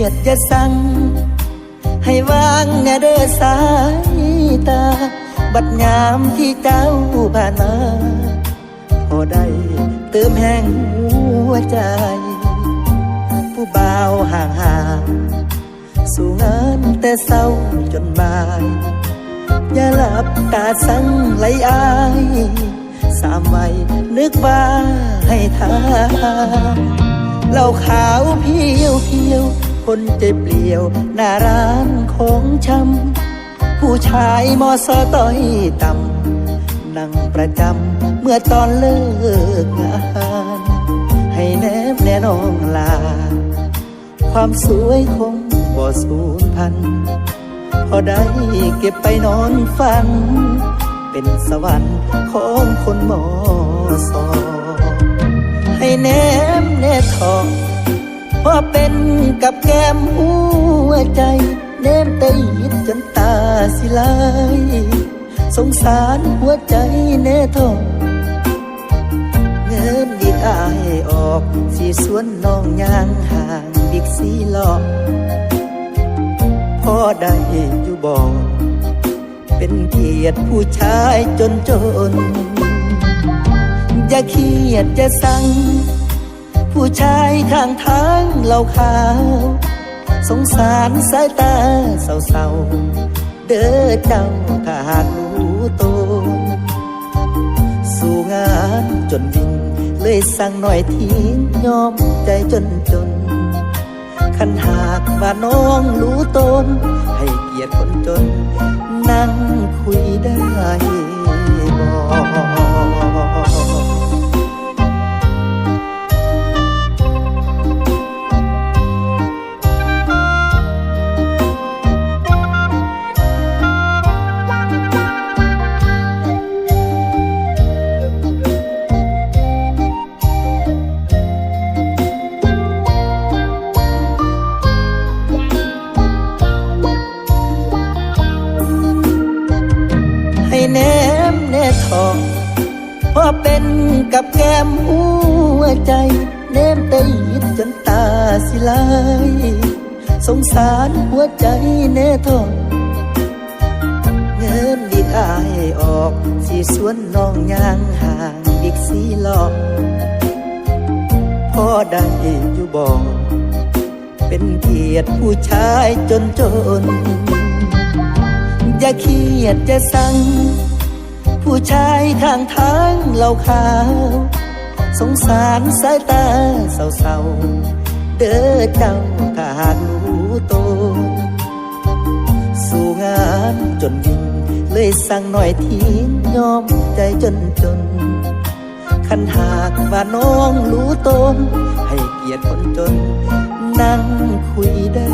ยดจะสั่งให้วางแน่เด้อสายตา บัดยามที่เจ้าผ่านมาพอได้เติมแห่งหัวใจ ผู้บ่าวห่างห่างๆสู่งานแต่เศร้าจนบ่าย อย่าหลับตาสั่งไหลอาย สามวัยนึกว่าให้ทา เหล้าขาวเพียวเพียวคนใจเปลี่ยวหน้าร้านของชำผู้ชายมอสอต้อยต่ำนั่งประจำเมื่อตอนเลิกงาน ให้แนบแน่นองลา ความสวยคงบ่สูญพันพอได้เก็บไปนอนฝัน เป็นสวรรค์ของคนมอสอ ให้แนมแน่ทองพอเป็นกับแก้มหัวใจ แนมแต่ยิดจนตาสิลายสงสารหัวใจแน่ทองเงินดีอายออกสีสวนน้องยางห่างบิ๊กซีหลอกพ่อได้อยู่บอกเป็นเกียรติผู้ชายจนจน อย่าเครียดจะสั่งผู้ชายข้างทางเหล่าขาว สงสารสายตาเศร้าๆเด้อเจ้าถ้าหากรู้ตนสู่งานจนวิ่งเลยสั่งหน่อยทิ้งยอมใจจนจน คันหากว่าน้องรู้ตน ให้เกียรติคนจน นั่งคุยได้ พอเป็นกับแก้มหัวใจแนมแต่ยิดจนตาสิลายสงสารหัวใจแน่ทองเงินดีดอายออก สีสวนน้องยางห่างบิกซีหลอกพ่อได้อยู่บอกเป็นเกียรติผู้ชายจนจน อย่าเครียดจะสั่ง ผู้ชายข้างทางเหล่าขาว สงสารสายตาเศร้าๆเด้อเจ้าถ้าหากรู้ตนสู่งานจนวิ่งเลยสั่งหน่อยทิ้งยอมใจจนจน คันหากว่าน้องรู้ตน ให้เกียรติคนจน นั่งคุยได้